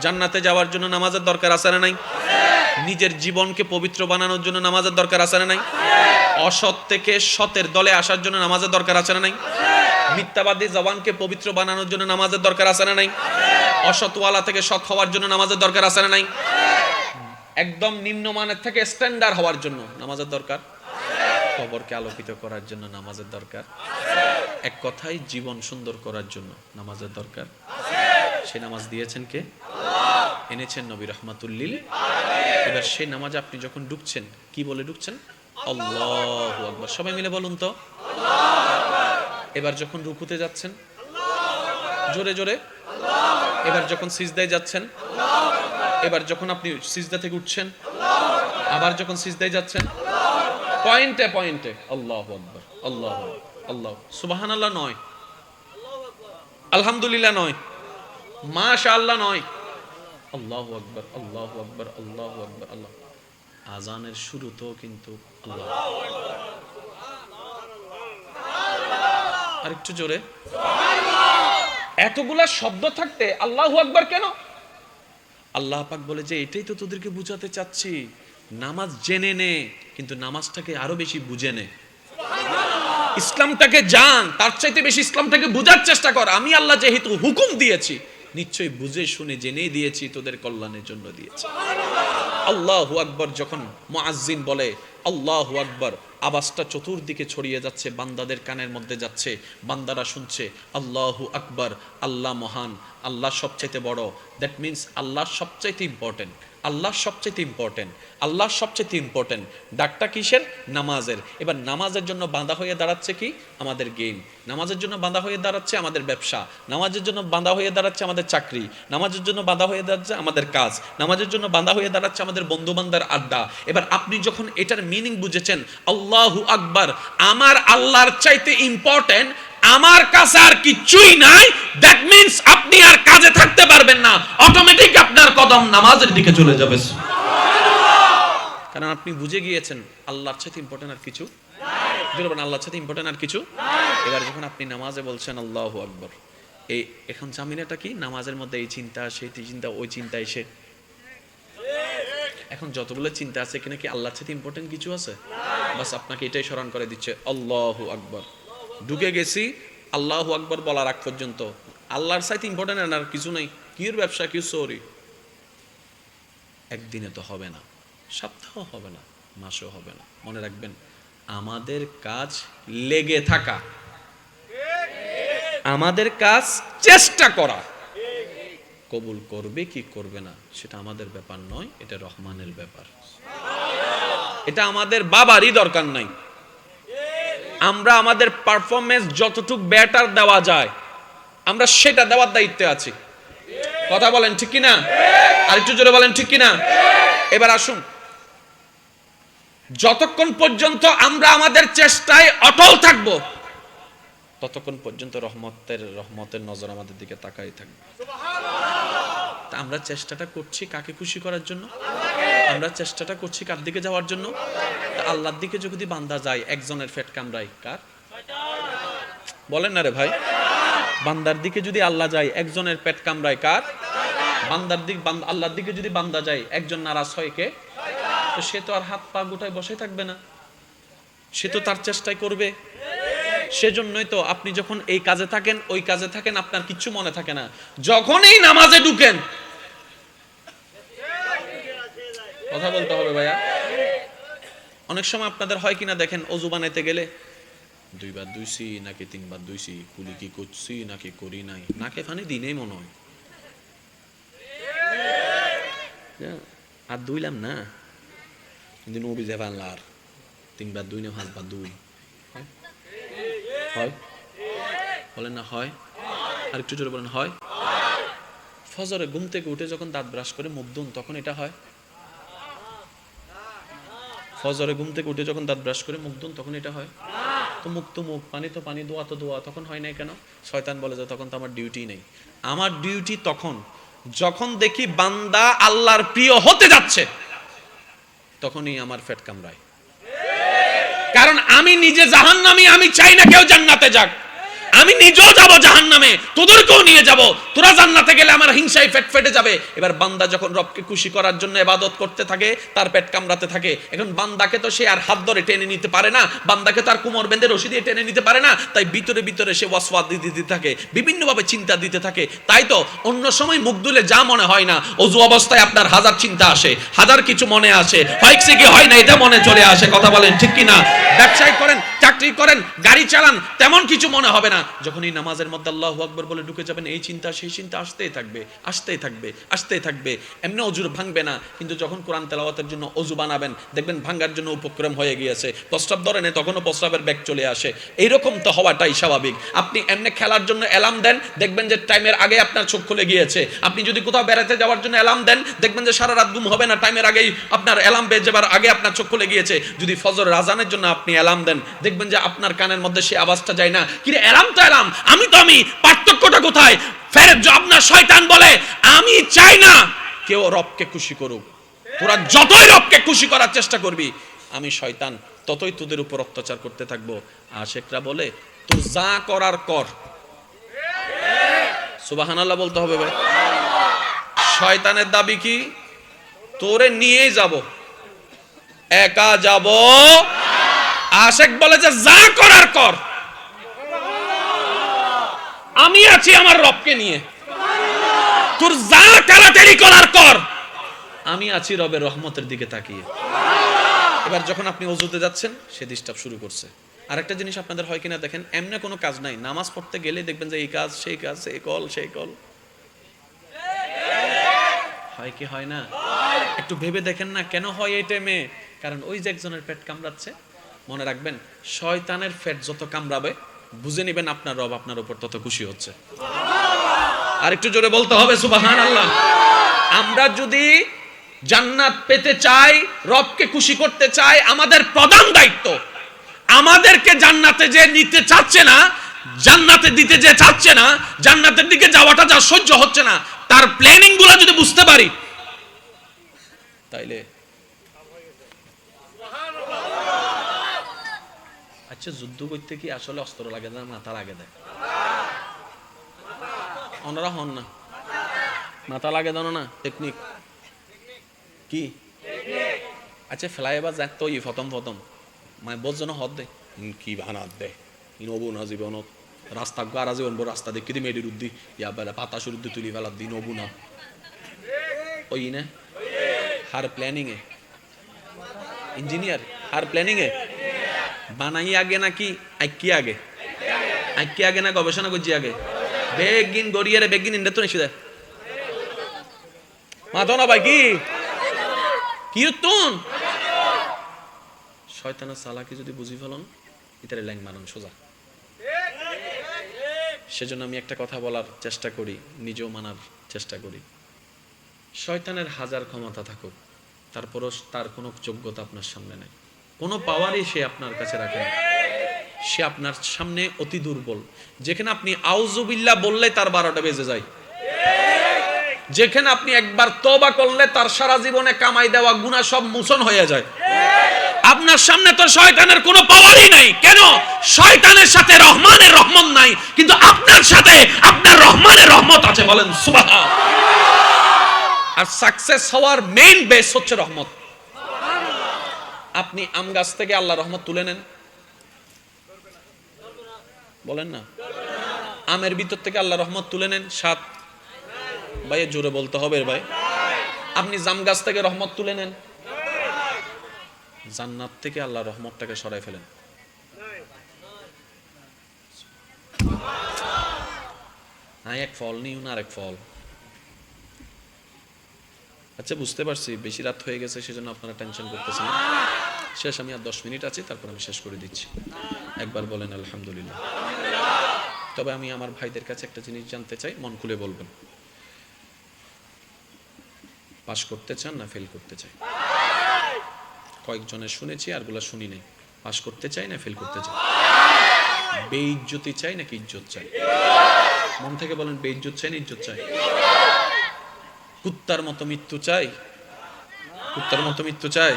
জান্নাতে যাওয়ার জন্য নামাজের দরকার আছে না নাই? নিজের জীবনকে পবিত্র বানানোর জন্য নামাজের দরকার আছে না নাই? অসৎ থেকে সতের দলে আসার জন্য নামাজের দরকার আছে না নাই? মিথ্যাবাদী জবানকে পবিত্র বানানোর জন্য নামাজের দরকার আছে না নাই? অসৎওয়ালা থেকে সৎ হওয়ার জন্য নামাজের দরকার আছে না নাই? একদম নিম্নমানের থেকে স্ট্যান্ডার্ড হওয়ার জন্য নামাজের দরকার? খবরকে আলোকিত করার জন্য নামাজের দরকার? এক কথাই জীবন সুন্দর করার জন্য নামাজের দরকার? সে নামাজ দিয়েছেন কে? এনেছেন নবী রহমাতুল্লিল। এবার সেই নামাজে আপনি যখন ঢুকছেন কি বলে ঢুকছেন আল্লাহু আকবার। সবাই মিলে বলুন তো। এবার যখন রুকুতে যাচ্ছেন, জোরে জোরে। এবার যখন সিজদায় যাচ্ছেন, এবার যখন আপনি সিজদা থেকে উঠছেন, আবার যখন সিজদায় যাচ্ছেন, পয়েন্টে পয়েন্টে। আল্লাহ আকবার, আল্লাহ আল্লাহ সুবাহান আল্লাহ নয়। আলহামদুলিল্লাহ নয়। মাশা আল্লাহ নয়। আল্লাহ আকবার আল্লাহ আকবার আল্লাহ আকবার আল্লাহ। আজানের শুরুতেও কিন্তু আল্লাহ। আরেকটু জোরে। এতগুলা শব্দ থাকতে আল্লাহ আকবার কেন? আল্লাহ পাক বলে যে এটাই তো তোদেরকে বুঝাতে চাচ্ছি। নামাজ জেনে নে কিন্তু নামাজটাকে আরও বেশি বুঝে নে। ইসলামটাকে জান তার চাইতে বেশি ইসলামটাকে বুঝার চেষ্টা কর। আমি আল্লাহ যেহেতু হুকুম দিয়েছি নিশ্চয়ই বুঝে শুনে জেনে দিয়েছি, তোদের কল্যাণের জন্য দিয়েছি। আল্লাহ আকবর যখন মাজিন বলে, আল্লাহ আকবর আবাসটা চতুর্দিকে ছড়িয়ে যাচ্ছে, বান্দাদের কানের মধ্যে যাচ্ছে, বান্দারা শুনছে, আল্লাহ আকবর আল্লাহ মহান আল্লাহ সবচাইতে বড়। দ্যাট মিন্স আল্লাহ সবচাইতে ইম্পর্টেন্ট আল্লাহ সবচাইতে ইম্পর্টেন্ট আল্লাহ সবচাইতে ইম্পর্টেন্ট ডাকটা কিসের? নামাজের। এবার নামাজের জন্য বাঁধা হয়ে দাঁড়াচ্ছে কি? আমাদের গেম নামাজের জন্য বাঁধা হয়ে দাঁড়াচ্ছে আমাদের ব্যবসা। নামাজের জন্য বাঁধা হয়ে দাঁড়াচ্ছে আমাদের চাকরি। নামাজের জন্য বাঁধা হয়ে দাঁড়াচ্ছে আমাদের কাজ। নামাজের জন্য বাঁধা হয়ে দাঁড়াচ্ছে আমাদের বন্ধু বান্ধার আড্ডা। এবার আপনি যখন এটার মিনিং বুঝেছেন, আল্লাহু আকবার, আমার আল্লাহর চাইতে ইম্পর্টেন্ট আমার কাছে আর কিছুই নাই। দ্যাট মিন্স আপনি আর কাজে থাকতে পারবেন না। অটোমেটিক আপনার কদম নামাজের দিকে চলে যাবে। কারণ আপনি বুঝে গিয়েছেন, আল্লাহর চাইতে ইম্পর্টেন্ট আর কিছু? বলবেন আল্লাহর সাথে ইম্পর্টেন্ট আর কিছু? এবার যখন আপনি নামাজে বলছেন, আল্লাহু আকবর। এই এখন জামিনাটা কি? নামাজের মধ্যে এই চিন্তা সেই চিন্তা, ওই চিন্তা এসে। এখন যতগুলো চিন্তা আছে, এখানে কি আল্লাহর সাথে ইম্পর্টেন্ট কিছু আছে? বাস আপনাকে এটাই স্মরণ করে দিচ্ছে, আল্লাহু আকবর। ঢুকে গেছি, আল্লাহ আকবর বলার আগ পর্যন্ত। আল্লাহর সাথে ইম্পর্টেন্ট আর কিছু নেই। কির ব্যবসা কি সরি একদিনে তো হবে না, সপ্তাহ হবে না, মাসও হবে না। মনে রাখবেন, আমাদের কাজ লেগে থাকা। আমাদের কাজ চেষ্টা করা। কবুল করবে কি করবে না, সেটা আমাদের ব্যাপার নয়, এটা রহমানের ব্যাপার। এটা আমাদের বাবারই দরকার নাই। আমরা আমাদের পারফরমেন্স যতটুক বেটার দেওয়া যায়, আমরা সেটা দেওয়ার দায়িত্বে আছি। কথা বলেন ঠিক কিনা? আর একটু জোরে বলেন ঠিক কিনা? এবার আসুন। যতক্ষণ পর্যন্ত আমরা আমাদের চেষ্টায় অটল থাকব, ততক্ষণ পর্যন্ত রহমতের রহমতের নজর আমাদের দিকে তাকাই থাকবে। তা আমরা চেষ্টাটা করছি কাকে খুশি করার জন্য? আমরা চেষ্টাটা করছি কার দিকে যাওয়ার জন্য? আল্লাহর দিকে যদি বান্দা যায়, একজনের ফেট কামড়াই কার? বলেন না রে ভাই। বান্দার দিকে যদি আল্লাহ যায়, একজনের পেট কামড়ায় কার? বান্দার দিক আল্লাহর দিকে যদি বান্দা যায়, একজন নারাজ হয় কে? তো সে তো আর হাত পা গোটায় বসে থাকবে না। সে তো তার চেষ্টাই করবে। সেজন্যই তো আপনি যখন এই কাজে থাকেন, ওই কাজে থাকেন, আপনার কিচ্ছু মনে থাকে না। যখনই নামাজে ঢুকেন, কথা বলতে হবে ভাইয়া। অনেক সময় আপনাদের হয় কিনা দেখেন, অজু বানাইতে গেলে দুইবার দুইছি, নাকি তিনবার দুইছি, কুলি কি করছি, নাকি করি নাই, নাকে ফানি দিনেই মনে হয়। আর দুইলাম না। কিন্তু যে বানলা আর তিনবার দুই না দুই। হয়? বলেন না, হয়? আর একটু জোরে বলেন, হয়? ফজরে ঘুম থেকে উঠে যখন দাঁত ব্রাশ করে মুখ ধুন, তখন এটা হয়? ফজরে ঘুম থেকে উঠে যখন দাঁত ব্রাশ করে মুখ ধুন, তখন এটা হয়। তো মুখ তো মুখ, পানি তো পানি, দোয়া তো দোয়া, তখন হয় নাই কেন? শয়তান বলে যে তখন তো আমার ডিউটি নেই। আমার ডিউটি তখন, যখন দেখি বান্দা আল্লাহর প্রিয় হতে যাচ্ছে, তখনই আমার ফ্যাট কামড়ায়। কারণ আমি নিজে জাহান্নামী, আমি চাই না কেউ জান্নাতে যাক। আমি নিজেও যাব জাহান নামে তোদেরকেও নিয়ে যাব। তোরা জান্নাতে গেলে আমার হিংসায় পেট ফেটে যাবে। এবার বান্দা যখন রবকে খুশি করার জন্য এবাদত করতে থাকে, তার পেট কামড়াতে থাকে। এখন বান্দাকে তো সে আর হাত ধরে টেনে নিতে পারে না, বান্দাকে তার কুমর বেঁধে রশি দিয়ে টেনে নিতে পারে না, তাই ভিতরে ভিতরে সে ওয়াসওয়াদ দিতে দিতে থাকে, বিভিন্নভাবে চিন্তা দিতে থাকে। তাই তো অন্য সময় মুখ দুলে যা মনে হয় না, অজু অবস্থায় আপনার হাজার চিন্তা আসে, হাজার কিছু মনে আসে হয়েছে কি হয় না এটা মনে চলে আসে, কথা বলেন ঠিক কি না ব্যবসায় করেন, চাকরি করেন, গাড়ি চালান, তেমন কিছু মনে হবে না। যখনই নামাজের মধ্যে আল্লাহু আকবার বলে ঢুকে যাবেন, এই চিন্তা, সেই চিন্তা আসতেই থাকবে আসতেই থাকবে আসতেই থাকবে। এমনি অজুর ভাঙবে না, কিন্তু যখন কোরআন তেলাওয়াতের জন্য অজু বানাবেন, দেখবেন ভাঙ্গার জন্য উপক্রম হয়ে গিয়েছে। প্রস্রাব ধরে নেই তখনও প্রস্রাবের ব্যাগ চলে আসে। এইরকম তো হওয়াটাই স্বাভাবিক। আপনি এমনি খেলার জন্য অ্যালার্ম দেন, দেখবেন যে টাইমের আগে আপনার চোখ খুলে গিয়েছে। আপনি যদি কোথাও বেড়াতে যাওয়ার জন্য অ্যালার্ম দেন, দেখবেন যে সারা রাত ঘুম হবে না, টাইমের আগেই আপনার অ্যালার্ম বেজে যাবার আগে আপনার চোখ খুলে গিয়েছে। যদি ফজর, রাজানের জন্য আপনি অ্যালার্ম দেন, দেখবেন যে আপনার কানের মধ্যে সে আওয়াজটা যায় না। কিরে, অ্যালার্ম? তো অ্যালার্ম আমি তো আমি, পার্থক্যটা কোথায়? ফের আপনার শয়তান বলে, আমি চাই না কেউ রবকে খুশি করুক। তোরা যতই রবকে খুশি করার চেষ্টা করবি, আমি শয়তান, ততই তোদের উপর অত্যাচার করতে থাকব। আশেকরা বলে, তোর যা করার কর। সুবাহানাল্লাহ বলতে হবে ভাই। শয়তানের দাবি কি? তোরে নিয়েই যাব। একা যাব। আশেক বলে যে যা করার কর। আমি আছি আমার রবকে নিয়ে। তোর যা তাড়াতাড়ি করার কর। আমি আছি রবের রহমতের দিকে তাকিয়ে। এবার যখন আপনি অজুতে যাচ্ছেন, সে ডিস্টার্ব শুরু করছে। আরেকটা জিনিস আপনাদের হয় কিনা দেখেন, এমনি কোনো কাজ নাই। নামাজ পড়তে গেলে দেখবেন যে এই কাজ, সেই কাজ, এই কল, সেই কল। হয় কি হয় না? একটু ভেবে দেখেন না কেন হয় এই টাইমে কারণ ওই যে একজনের পেট কামড়াচ্ছে, মনে রাখবেন, শয়তানের পেট যত কামড়াবে বুঝে নেবেন আপনার রব আপনার উপর তত খুশি হচ্ছে। আর একটু জোরে বলতে হবে সুবাহান আল্লাহ আমরা যদি জান্নাত পেতে চাই, রবকে খুশি করতে চাই, আমাদের প্রধান দায়িত্ব। আমাদেরকে জান্নাতে যে নিতে চাচ্ছে না, জান্নাতে দিতে যে চাচ্ছে না, জান্নাতের দিকে যাওয়াটা যা সহ্য হচ্ছে না, তার প্ল্যানিংগুলো যদি বুঝতে পারি, তাইলে আচ্ছা যুদ্ধ করতে কি আসলে অস্ত্র লাগে না, মাথা লাগে দেয় ওনারা হন না। মাথা লাগে দানো না? টেকনিক কি? আচ্ছা ফ্লাইওভার যাক তো, ই প্রথম প্রথম। মানে বোঝ হদ দে। ইন কি বানাত দে। ইন অবু না জীবনত রাস্তা গারা জীবন রাস্তা দেখি দি। মেডির উদ্দি ইয়া বেলা পাতা শুরুদ্দি তুলি ফেলা দিন অবু না। ওই না? হার প্ল্যানিং এ ইঞ্জিনিয়ার হার প্ল্যানিং এ বানাই আগে নাকি আইকি আগে? আইকি আগে না গবেষণা করছি আগে? বেগিন গড়িয়ারে বেগিন ইন্ডে তো দে মাথো না ভাই কি? কি তুন শয়তানের সালাকে যদি বুঝি ফেলন, ইতারে ল্যাং মারন, সোজা। সেজন্য আমি একটা কথা বলার চেষ্টা করি, নিজেও মানার চেষ্টা করি। শয়তানের হাজার ক্ষমতা থাকুক, তারপরও তার কোনো যোগ্যতা আপনার সামনে নেই। কোনো পাওয়ারই সে আপনার কাছে রাখে না। সে আপনার সামনে অতি দুর্বল। যেখানে আপনি আউজুবিল্লাহ বললে তার বারোটা বেজে যায়। যেখানে আপনি একবার তবা করলে তার সারা জীবনে কামাই দেওয়া গুণা সব মোচন হয়ে যায়। আপনার সামনে তো শয়তানের কোনো পাওয়ারই নাই। কেন? শয়তানের সাথে রহমানের রহমত নাই। কিন্তু আপনার সাথে আপনার রহমানের রহমত আছে বলেন সুবাহ আর সাকসেস হওয়ার মেইন বেস হচ্ছে রহমত। আপনি আম গাছ থেকে আল্লাহ রহমত তুলে নেন। বলেন না? আমের ভিতর থেকে আল্লাহ রহমত তুলে নেন সাত ভাই জোরে বলতে হবে ভাই। আপনি জাম গাছ থেকে রহমত তুলে নেন। জান্নাত থেকে আল্লাহ রহমতটাকে সরাই ফেলেন। হ্যাঁ এক ফল, নিউ না আরেক ফল? আচ্ছা বুঝতে পারছি, বেশি রাত হয়ে গেছে, সেজন্য আপনারা টেনশন করতেছেন। শেষ, আমি আর দশ মিনিট আছি, তারপর আমি শেষ করে দিচ্ছি। একবার বলেন, আলহামদুলিল্লাহ। তবে আমি আমার ভাইদের কাছে একটা জিনিস জানতে চাই, মন খুলে বলবেন। পাশ করতে চান না ফেল করতে চাই? কয়েকজনের শুনেছি, আরগুলা শুনি নাই। পাশ করতে চাই না ফেল করতে চাই? বেইজ্জতি চাই নাকি ইজ্জত চাই? মন থেকে বলেন, বেইজ্জত চাই না ইজ্জত চাই? কুত্তার মতো মৃত্যু চাই? কুত্তার মতো মৃত্যু চাই?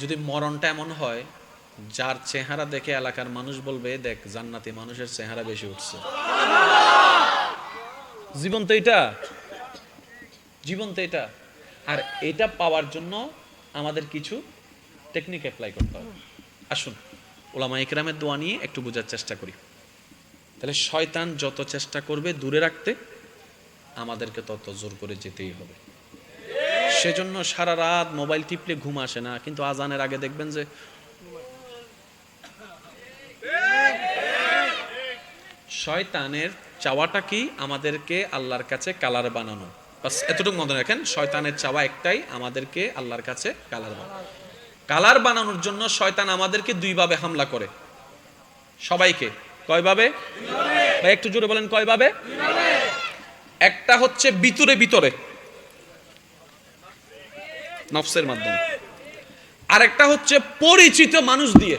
যদি মরণটা এমন হয়, যার চেহারা দেখে এলাকার মানুষ বলবে, দেখ, জান্নাতি মানুষের চেহারা বেশি উঠছে। জীবন তো এটা। জীবন তো এটা। আর এটা পাওয়ার জন্য আমাদের কিছু টেকনিক অ্যাপ্লাই করতে হবে। আসুন, ওলামা ইকরামের দোয়া নিয়ে একটু বোঝার চেষ্টা করি। তাহলে শয়তান যত চেষ্টা করবে দূরে রাখতে, আমাদেরকে তত জোর করে যেতেই হবে। সেজন্য সারা রাত মোবাইল টিপলে ঘুম আসে না, কিন্তু আজানের আগে দেখবেন যে শয়তানের চাওয়াটা কি? আমাদেরকে আল্লাহর কাছে কালার বানানো। বাস, এতটুকু মনে রাখেন, শয়তানের চাওয়া একটাই, আমাদেরকে আল্লাহর কাছে কালার বানানো। কালার বানানোর জন্য শয়তান আমাদেরকে দুইভাবে হামলা করে। সবাইকে। কয়ভাবে? ভাই, একটু জোরে বলেন, কয়ভাবে? একটা হচ্ছে ভিতরে ভিতরে। নফসের মাধ্যমে। আরেকটা হচ্ছে পরিচিত মানুষ দিয়ে।